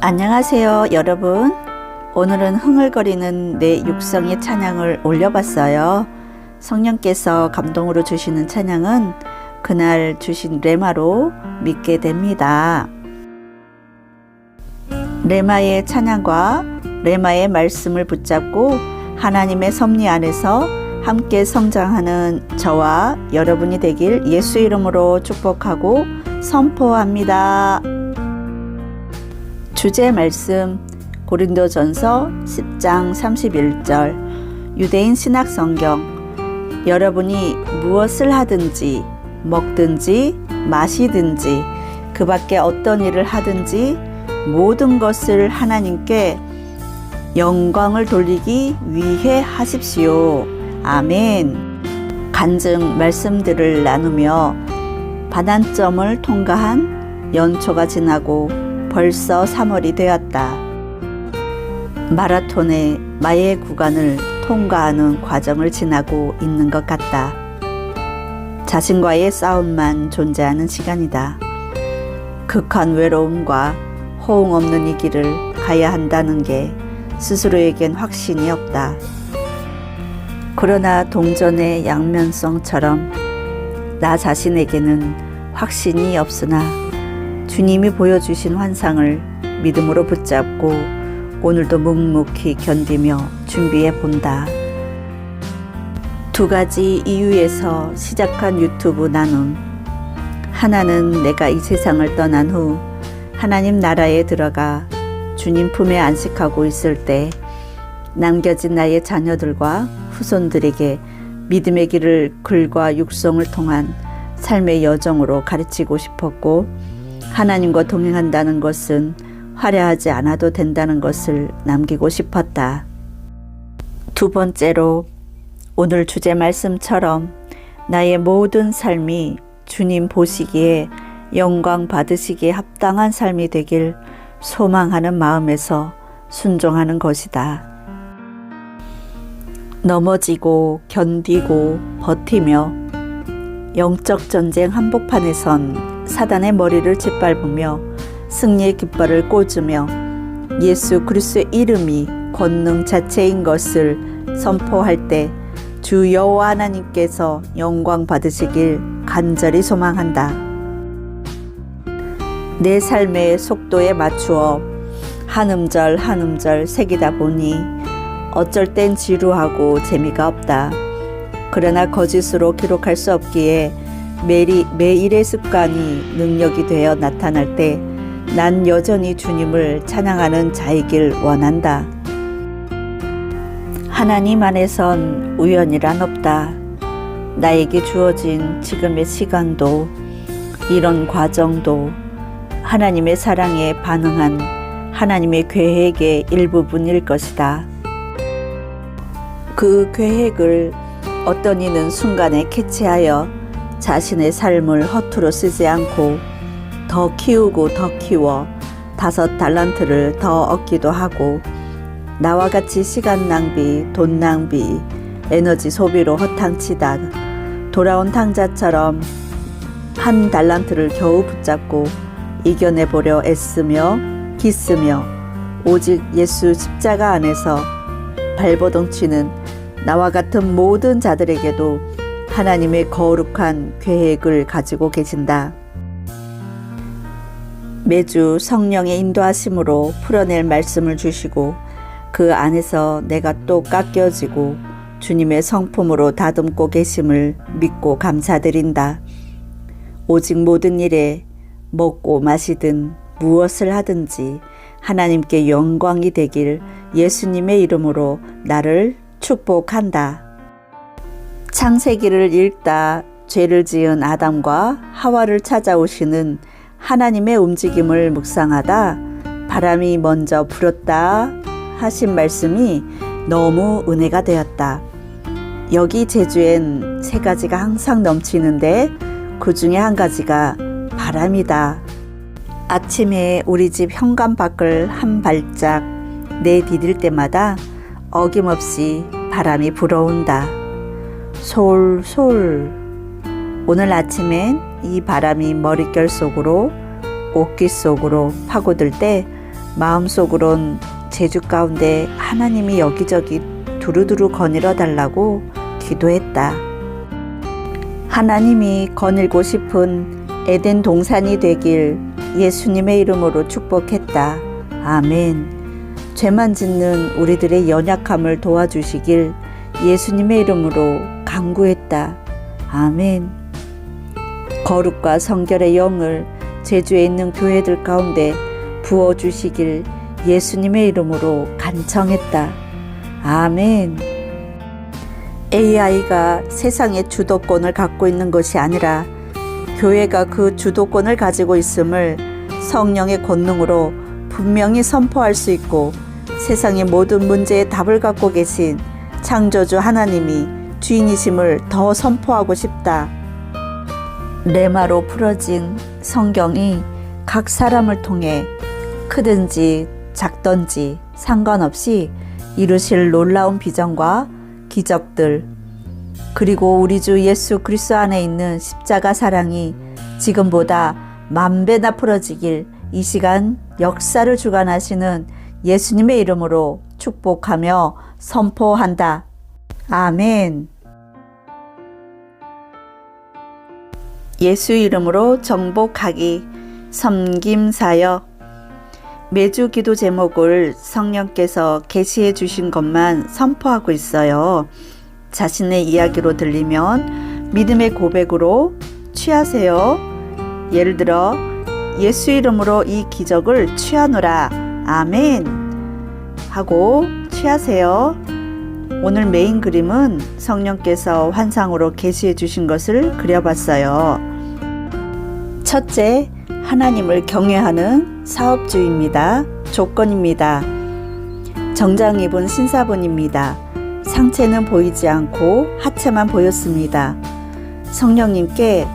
안녕하세요, 여러분. 오늘은 흥얼거리는 내 육성의 찬양을 올려봤어요. 성령께서 감동으로 주시는 찬양은 그날 주신 레마로 믿게 됩니다. 레마의 찬양과 레마의 말씀을 붙잡고 하나님의 섭리 안에서 함께 성장하는 저와 여러분이 되길 예수 이름으로 축복하고 선포합니다. 주제 말씀 고린도전서 10장 31절 유대인 신학 성경 여러분이 무엇을 하든지 먹든지 마시든지 그 밖에 어떤 일을 하든지 모든 것을 하나님께 영광을 돌리기 위해 하십시오. 아멘. 간증 말씀들을 나누며 반환점을 통과한 연초가 지나고 벌써 3월이 되었다. 마라톤의 마의 구간을 통과하는 과정을 지나고 있는 것 같다. 자신과의 싸움만 존재하는 시간이다. 극한 외로움과 호응 없는 이 길을 가야 한다는 게 스스로에겐 확신이 없다. 그러나 동전의 양면성처럼 나 자신에게는 확신이 없으나 주님이 보여주신 환상을 믿음으로 붙잡고 오늘도 묵묵히 견디며 준비해 본다. 두 가지 이유에서 시작한 유튜브 나눔. 하나는 내가 이 세상을 떠난 후 하나님 나라에 들어가 주님 품에 안식하고 있을 때 남겨진 나의 자녀들과 후손들에게 믿음의 길을 글과 육성을 통한 삶의 여정으로 가르치고 싶었고 하나님과 동행한다는 것은 화려하지 않아도 된다는 것을 남기고 싶었다. 두 번째로 오늘 주제 말씀처럼 나의 모든 삶이 주님 보시기에 영광 받으시기에 합당한 삶이 되길 소망하는 마음에서 순종하는 것이다. 넘어지고 견디고 버티며 영적 전쟁 한복판에선 사단의 머리를 짓밟으며 승리의 깃발을 꽂으며 예수 그리스도의 이름이 권능 자체인 것을 선포할 때 주 여호와 하나님께서 영광 받으시길 간절히 소망한다. 내 삶의 속도에 맞추어 한 음절 한 음절 새기다 보니 어쩔 땐 지루하고 재미가 없다. 그러나 거짓으로 기록할 수 없기에 매일, 매일의 습관이 능력이 되어 나타날 때 난 여전히 주님을 찬양하는 자이길 원한다. 하나님 안에선 우연이란 없다. 나에게 주어진 지금의 시간도 이런 과정도 하나님의 사랑에 반응한 하나님의 계획의 일부분일 것이다. 그 계획을 어떤 이는 순간에 캐치하여 자신의 삶을 허투루 쓰지 않고 더 키우고 더 키워 다섯 달란트를 더 얻기도 하고 나와 같이 시간 낭비, 돈 낭비, 에너지 소비로 허탕치다 돌아온 탕자처럼 한 달란트를 겨우 붙잡고 이겨내보려 애쓰며 기쓰며 오직 예수 십자가 안에서 발버둥 치는 나와 같은 모든 자들에게도 하나님의 거룩한 계획을 가지고 계신다. 매주 성령의 인도하심으로 풀어낼 말씀을 주시고 그 안에서 내가 또 깎여지고 주님의 성품으로 다듬고 계심을 믿고 감사드린다. 오직 모든 일에 먹고 마시든 무엇을 하든지 하나님께 영광이 되길 예수님의 이름으로 나를 축복한다. 창세기를 읽다 죄를 지은 아담과 하와를 찾아오시는 하나님의 움직임을 묵상하다 바람이 먼저 불었다 하신 말씀이 너무 은혜가 되었다. 여기 제주엔 세 가지가 항상 넘치는데 그 중에 한 가지가 바람이다. 아침에 우리 집 현관 밖을 한 발짝 내디딜 때마다 어김없이 바람이 불어온다. 솔솔. 오늘 아침엔 이 바람이 머릿결 속으로 옷깃 속으로 파고들 때 마음속으론 제주 가운데 하나님이 여기저기 두루두루 거닐어 달라고 기도했다. 하나님이 거닐고 싶은 에덴 동산이 되길 예수님의 이름으로 축복했다. 아멘. 죄만 짓는 우리들의 연약함을 도와주시길 예수님의 이름으로 강구했다. 아멘. 거룩과 성결의 영을 제주에 있는 교회들 가운데 부어주시길 예수님의 이름으로 간청했다. 아멘. AI가 세상의 주도권을 갖고 있는 것이 아니라 교회가 그 주도권을 가지고 있음을 성령의 권능으로 분명히 선포할 수 있고 세상의 모든 문제의 답을 갖고 계신 창조주 하나님이 주인이심을 더 선포하고 싶다. 레마로 풀어진 성경이 각 사람을 통해 크든지 작든지 상관없이 이루실 놀라운 비전과 기적들 그리고 우리 주 예수 그리스도 안에 있는 십자가 사랑이 지금보다 만 배나 풀어지길 이 시간 역사를 주관하시는 예수님의 이름으로 축복하며 선포한다. 아멘. 예수 이름으로 정복하기 섬김사여 매주 기도 제목을 성령께서 계시해 주신 것만 선포하고 있어요. 자신의 이야기로 들리면 믿음의 고백으로 취하세요. 예를 들어 예수 이름으로 이 기적을 취하노라. 아멘. 하고 취하세요. 오늘 메인 그림은 성령께서 환상으로 계시해 주신 것을 그려봤어요. 첫째, 하나님을 경외하는 사업주입니다. 조건입니다. 정장 입은 신사분입니다. 상체는 보이지 않고 하체만 보였습니다. 성령님께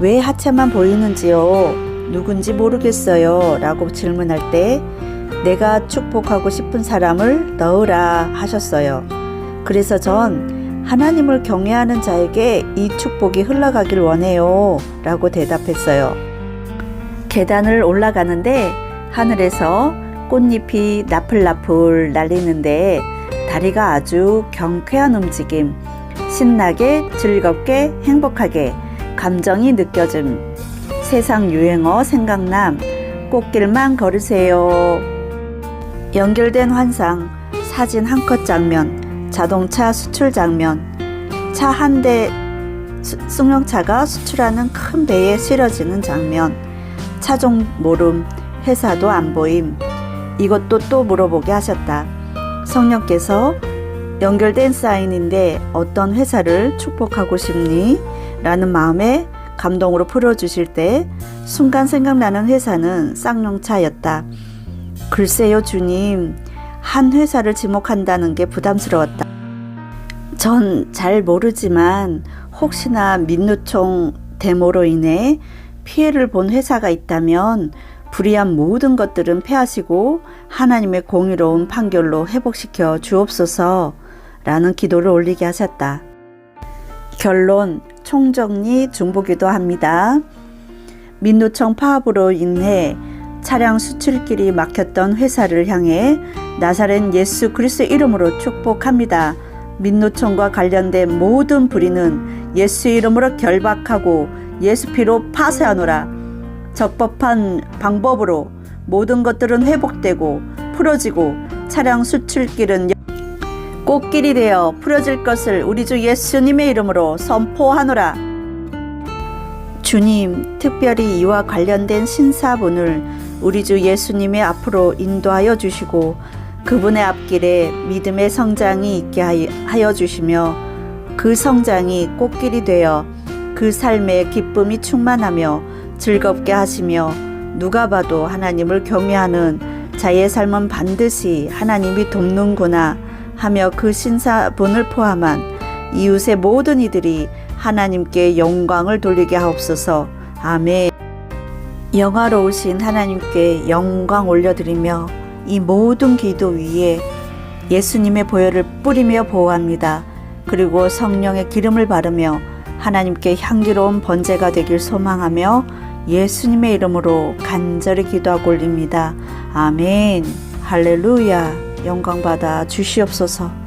왜 하체만 보이는지요? 누군지 모르겠어요. 라고 질문할 때 내가 축복하고 싶은 사람을 넣으라 하셨어요. 그래서 전 하나님을 경외하는 자에게 이 축복이 흘러가길 원해요. 라고 대답했어요. 계단을 올라가는데 하늘에서 꽃잎이 나풀나풀 날리는데 다리가 아주 경쾌한 움직임, 신나게, 즐겁게, 행복하게 감정이 느껴짐. 세상 유행어 생각남, 꽃길만 걸으세요. 연결된 환상, 사진 한 컷 장면, 자동차 수출 장면, 차 한 대 승용차가 수출하는 큰 배에 실어지는 장면, 차종 모름, 회사도 안 보임. 이것도 또 물어보게 하셨다. 성령께서 연결된 사인인데 어떤 회사를 축복하고 싶니? 라는 마음에 감동으로 풀어주실 때 순간 생각나는 회사는 쌍용차였다. 글쎄요, 주님. 한 회사를 지목한다는 게 부담스러웠다. 전 잘 모르지만 혹시나 민노총 데모로 인해 피해를 본 회사가 있다면 불의한 모든 것들은 패하시고 하나님의 공의로운 판결로 회복시켜 주옵소서 라는 기도를 올리게 하셨다. 결론, 총정리 중보기도 합니다. 민노총 파업으로 인해 차량 수출길이 막혔던 회사를 향해 나사렛 예수 그리스도 이름으로 축복합니다. 민노총과 관련된 모든 불의는 예수 이름으로 결박하고 예수 피로 파쇄하노라. 적법한 방법으로 모든 것들은 회복되고 풀어지고 차량 수출길은 꽃길이 되어 풀어질 것을 우리 주 예수님의 이름으로 선포하노라. 주님, 특별히 이와 관련된 신사분을 우리 주 예수님의 앞으로 인도하여 주시고 그분의 앞길에 믿음의 성장이 있게 하여 주시며 그 성장이 꽃길이 되어 그 삶에 기쁨이 충만하며 즐겁게 하시며 누가 봐도 하나님을 경외하는 자의 삶은 반드시 하나님이 돕는구나 하며 그 신사분을 포함한 이웃의 모든 이들이 하나님께 영광을 돌리게 하옵소서. 아멘. 영화로우신 하나님께 영광 올려드리며 이 모든 기도 위에 예수님의 보혈을 뿌리며 보호합니다. 그리고 성령의 기름을 바르며 하나님께 향기로운 번제가 되길 소망하며 예수님의 이름으로 간절히 기도하고 올립니다. 아멘. 할렐루야. 영광 받아 주시옵소서.